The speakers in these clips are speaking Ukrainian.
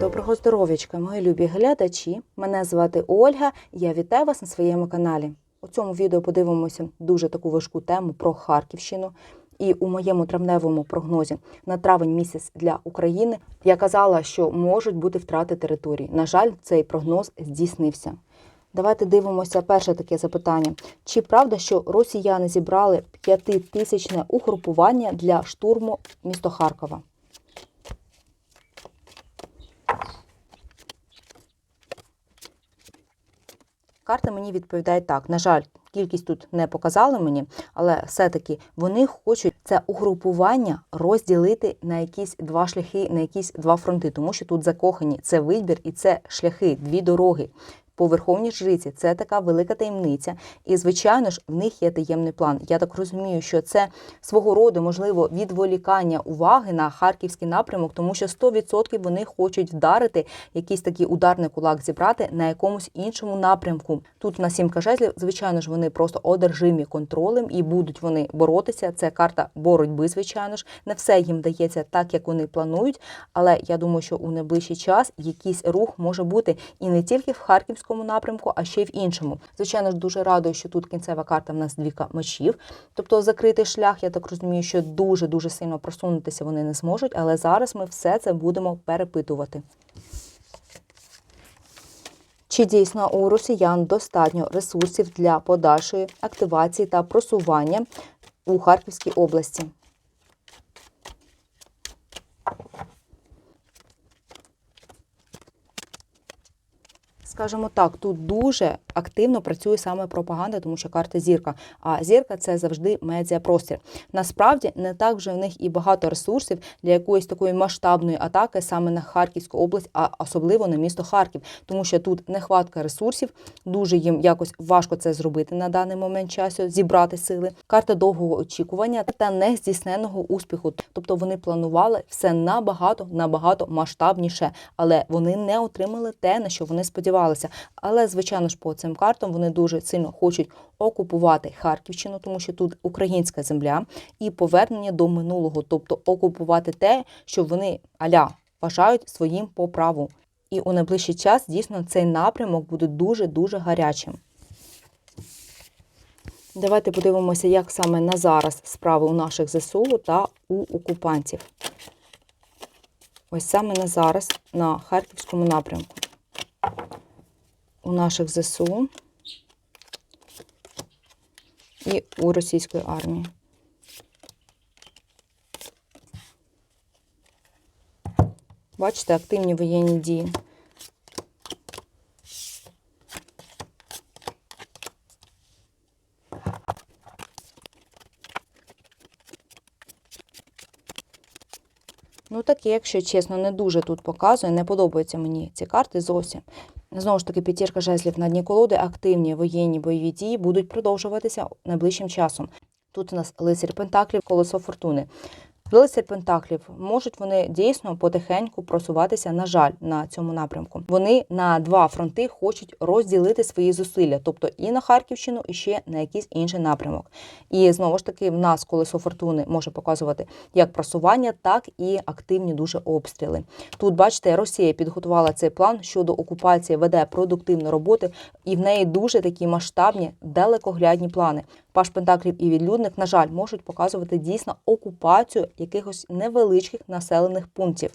Доброго здоров'ячка, мої любі глядачі. Мене звати Ольга. Я вітаю вас на своєму каналі. У цьому відео подивимося дуже таку важку тему про Харківщину. І у моєму травневому прогнозі на травень місяць для України я казала, що можуть бути втрати території. На жаль, цей прогноз здійснився. Давайте дивимося перше таке запитання: чи правда, що росіяни зібрали п'ятитисячне угрупування для штурму міста Харкова? Карта мені відповідає так. На жаль, кількість тут не показали мені, але все-таки вони хочуть це угрупування розділити на якісь два шляхи, на якісь два фронти, тому що тут закохані це вибір і це шляхи, дві дороги. По верховній жриці це така велика таємниця, і звичайно ж в них є таємний план. Я так розумію, що це свого роду можливо відволікання уваги на харківський напрямок, тому що 100% вони хочуть вдарити якийсь такий ударний кулак зібрати на якомусь іншому напрямку. Тут на сімка жезлів, звичайно ж, вони просто одержимі контролем і будуть вони боротися. Це карта боротьби, звичайно ж, не все їм дається так, як вони планують. Але я думаю, що у найближчий час якийсь рух може бути і не тільки в Харківському напрямку, а ще й в іншому. Звичайно ж, дуже радую, що тут кінцева карта в нас двіка мечів, тобто закритий шлях. Я так розумію, що дуже дуже сильно просунутися вони не зможуть, але зараз ми все це будемо перепитувати. Чи дійсно у росіян достатньо ресурсів для подальшої активації та просування у Харківській області? Скажімо так, тут дуже активно працює саме пропаганда, тому що карта зірка. А зірка це завжди медіапростір. Насправді не так вже в них і багато ресурсів для якоїсь такої масштабної атаки саме на Харківську область, а особливо на місто Харків, тому що тут нехватка ресурсів, дуже їм якось важко це зробити на даний момент часу, зібрати сили. Карта довгого очікування та нездійсненого успіху. Тобто вони планували все набагато набагато масштабніше, але вони не отримали те, на що вони сподівалися. Але звичайно ж по цим картам вони дуже сильно хочуть окупувати Харківщину, тому що тут українська земля і повернення до минулого, тобто окупувати те, що вони аля вважають своїм по праву. І у найближчий час дійсно цей напрямок буде дуже дуже гарячим. Давайте подивимося, як саме на зараз справи у наших ЗСУ та у окупантів. Ось саме на зараз на Харківському напрямку. У наших ЗСУ і у російської армії. Бачите, активні воєнні дії. Ну, якщо чесно, не дуже тут показує, не подобаються мені ці карти зовсім. Знову ж таки, п'ятірка жезлів на дні колоди, активні воєнні бойові дії будуть продовжуватися найближчим часом. Тут у нас лицар Пентаклів, колесо фортуни. Лицар Пентаклів можуть вони дійсно потихеньку просуватися, на жаль, на цьому напрямку. Вони на два фронти хочуть розділити свої зусилля, тобто і на Харківщину, і ще на якийсь інший напрямок. І знову ж таки, в нас колесо фортуни може показувати як просування, так і активні дуже обстріли. Тут, бачите, Росія підготувала цей план щодо окупації, веде продуктивну роботу, і в неї дуже такі масштабні, далекоглядні плани. Паш Пентаклів і відлюдник, на жаль, можуть показувати дійсно окупацію якихось невеличких населених пунктів.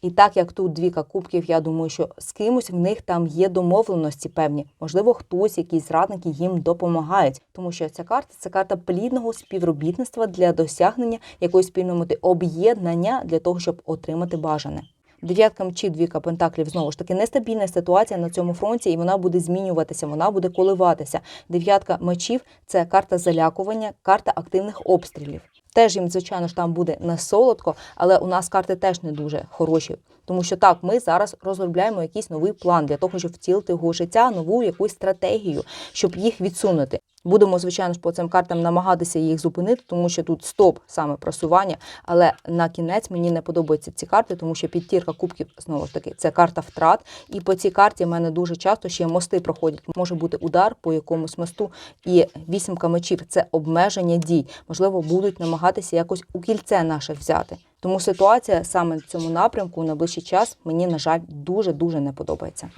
І так як тут двіка кубків, я думаю, що з кимось в них там є домовленості певні. Можливо, хтось, якісь зрадники їм допомагають, тому що ця карта це карта плідного співробітництва для досягнення якоїсь спільної мети, об'єднання для того, щоб отримати бажане. Дев'ятка мечів, двіка пентаклів знову ж таки нестабільна ситуація на цьому фронті, і вона буде змінюватися, вона буде коливатися. Дев'ятка мечів це карта залякування, карта активних обстрілів. Теж їм, звичайно ж, там буде не солодко, але у нас карти теж не дуже хороші. Тому що так, ми зараз розробляємо якийсь новий план для того, щоб втілити його життя, нову якусь стратегію, щоб їх відсунути. Будемо, звичайно ж, по цим картам намагатися їх зупинити, тому що тут стоп саме просування. Але на кінець мені не подобаються ці карти, тому що підтірка кубків знову ж таки це карта втрат. І по цій карті в мене дуже часто ще мости проходять. Може бути удар по якомусь мосту. І вісімка мечів це обмеження дій. Можливо, будуть намагатися якось у кільце наше взяти. Тому ситуація саме в цьому напрямку на ближчий час мені, на жаль, дуже-дуже не подобається.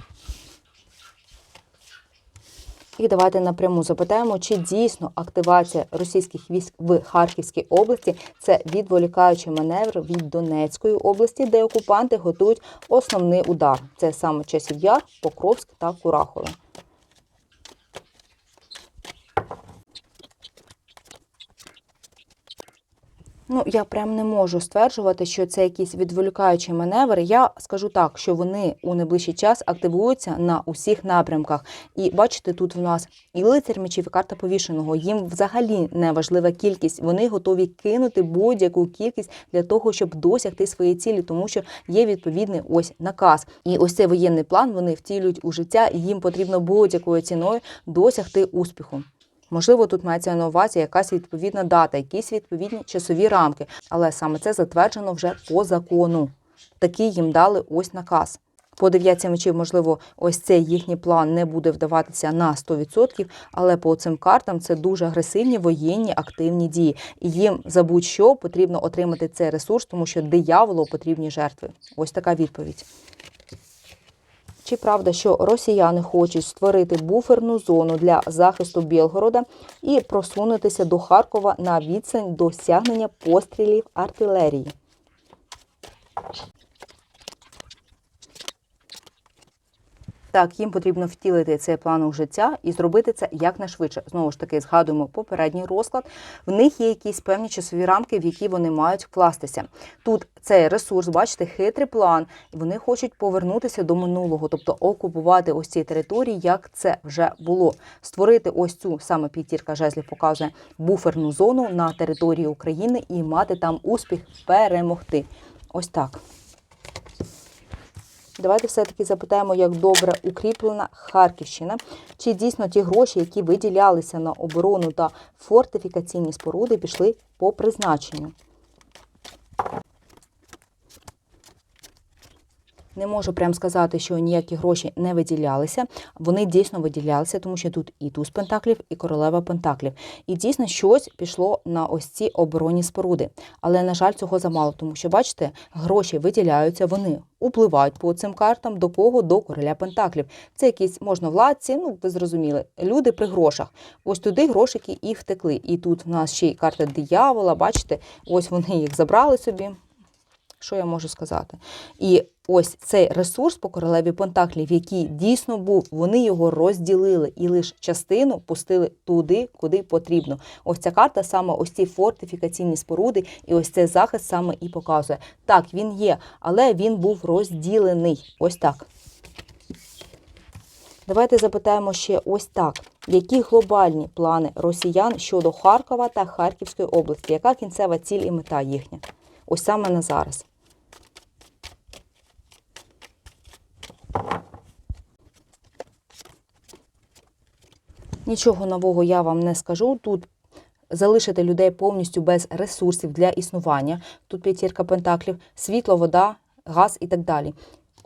І давайте напряму запитаємо, чи дійсно активація російських військ в Харківській області це відволікаючий маневр від Донецької області, де окупанти готують основний удар. Це саме часів Яр, Покровськ та Курахове. Ну, я прям не можу стверджувати, що це якийсь відволікаючий маневр. Я скажу так, що вони у найближчий час активуються на усіх напрямках. І бачите, тут в нас і лицар мечів, і карта повішеного. Їм взагалі не важлива кількість. Вони готові кинути будь-яку кількість для того, щоб досягти своєї цілі, тому що є відповідний ось наказ. І ось цей воєнний план вони втілюють у життя, і їм потрібно будь-якою ціною досягти успіху. Можливо, тут мається на увазі якась відповідна дата, якісь відповідні часові рамки, але саме це затверджено вже по закону. Такий їм дали ось наказ. По дев'ятці мечів, можливо, ось цей їхній план не буде вдаватися на 100%, але по цим картам це дуже агресивні воєнні активні дії. І їм за будь-що потрібно отримати цей ресурс, тому що дияволу потрібні жертви. Ось така відповідь. Чи правда, що росіяни хочуть створити буферну зону для захисту Білгорода і просунутися до Харкова на відстань досягнення пострілів артилерії? Так, їм потрібно втілити цей план у життя і зробити це якнайшвидше. Знову ж таки, згадуємо попередній розклад. В них є якісь певні часові рамки, в які вони мають вкластися. Тут цей ресурс, бачите, хитрий план, і вони хочуть повернутися до минулого, тобто окупувати ось ці території, як це вже було. Створити ось цю саме п'ятірка жезлів показує буферну зону на території України і мати там успіх перемогти. Ось так. Давайте все-таки запитаємо, як добре укріплена Харківщина. Чи дійсно ті гроші, які виділялися на оборону та фортифікаційні споруди, пішли по призначенню? Не можу прям сказати, що ніякі гроші не виділялися. Вони дійсно виділялися, тому що тут і туз пентаклів, і королева пентаклів. І дійсно щось пішло на ось ці оборонні споруди. Але, на жаль, цього замало, тому що, бачите, гроші виділяються, вони upливають по цим картам до кого? До короля пентаклів. Це якісь можновладці, ну ви зрозуміли, люди при грошах. Ось туди грошики і втекли. І тут в нас ще й карта диявола, бачите, ось вони їх забрали собі. Що я можу сказати? І ось цей ресурс по королеві Пентаклів, який дійсно був, вони його розділили і лише частину пустили туди, куди потрібно. Ось ця карта саме ось ці фортифікаційні споруди, і ось цей захист саме і показує. Так, він є, але він був розділений. Ось так. Давайте запитаємо ще ось так. Які глобальні плани росіян щодо Харкова та Харківської області? Яка кінцева ціль і мета їхня? Ось саме на зараз. Нічого нового я вам не скажу. Тут залишити людей повністю без ресурсів для існування. Тут п'ятірка пентаклів, світло, вода, газ і так далі.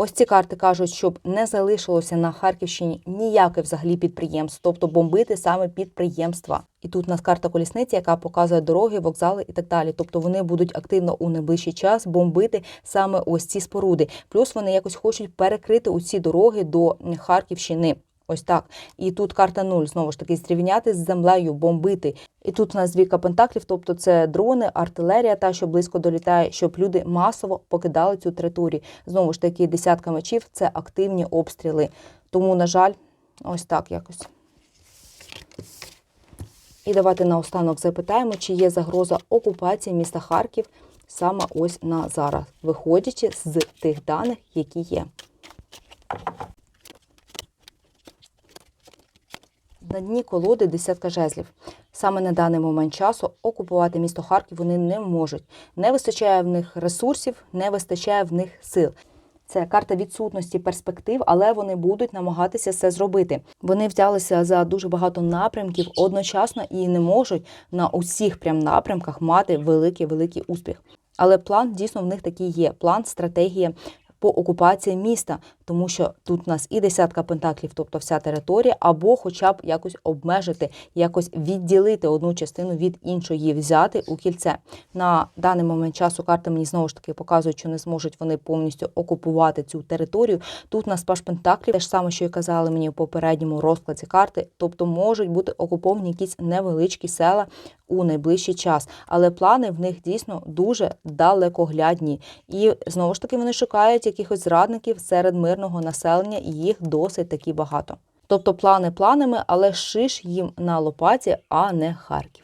Ось ці карти кажуть, щоб не залишилося на Харківщині ніяке взагалі підприємств, тобто бомбити саме підприємства. І тут у нас карта колісниці, яка показує дороги, вокзали і так далі. Тобто вони будуть активно у найближчий час бомбити саме ось ці споруди. Плюс вони якось хочуть перекрити усі дороги до Харківщини. Ось так. І тут карта 0, знову ж таки, зрівняти з землею, бомбити. І тут у нас двійка пентаклів, тобто це дрони, артилерія, та що близько долітає, щоб люди масово покидали цю територію. Знову ж таки, десятка мечів це активні обстріли. Тому, на жаль, ось так якось. І давайте наостанок запитаємо, чи є загроза окупації міста Харків саме ось на зараз, виходячи з тих даних, які є. На дні колоди десятка жезлів. Саме на даний момент часу окупувати місто Харків вони не можуть. Не вистачає в них ресурсів, не вистачає в них сил. Це карта відсутності перспектив, але вони будуть намагатися це зробити. Вони взялися за дуже багато напрямків одночасно і не можуть на усіх прям напрямках мати великий великий успіх. Але план дійсно в них такий є. План, стратегія по окупації міста, тому що тут у нас і десятка пентаклів, тобто вся територія, або хоча б якось обмежити, якось відділити одну частину від іншої, взяти у кільце. На даний момент часу карти мені знову ж таки показують, що не зможуть вони повністю окупувати цю територію. Тут у нас паш пентаклів, те ж саме, що і казали мені у попередньому розкладі карти, тобто можуть бути окуповані якісь невеличкі села у найближчий час, але плани в них дійсно дуже далекоглядні. І знову ж таки вони шукають якихось зрадників серед мирного населення, і їх досить таки багато. Тобто плани планами, але шиш їм на лопаті, а не Харків.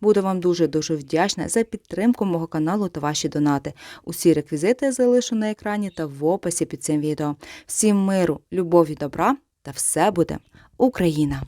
Буду вам дуже дуже вдячна за підтримку мого каналу та ваші донати. Усі реквізити я залишу на екрані та в описі під цим відео. Всім миру, любові, добра та все буде Україна!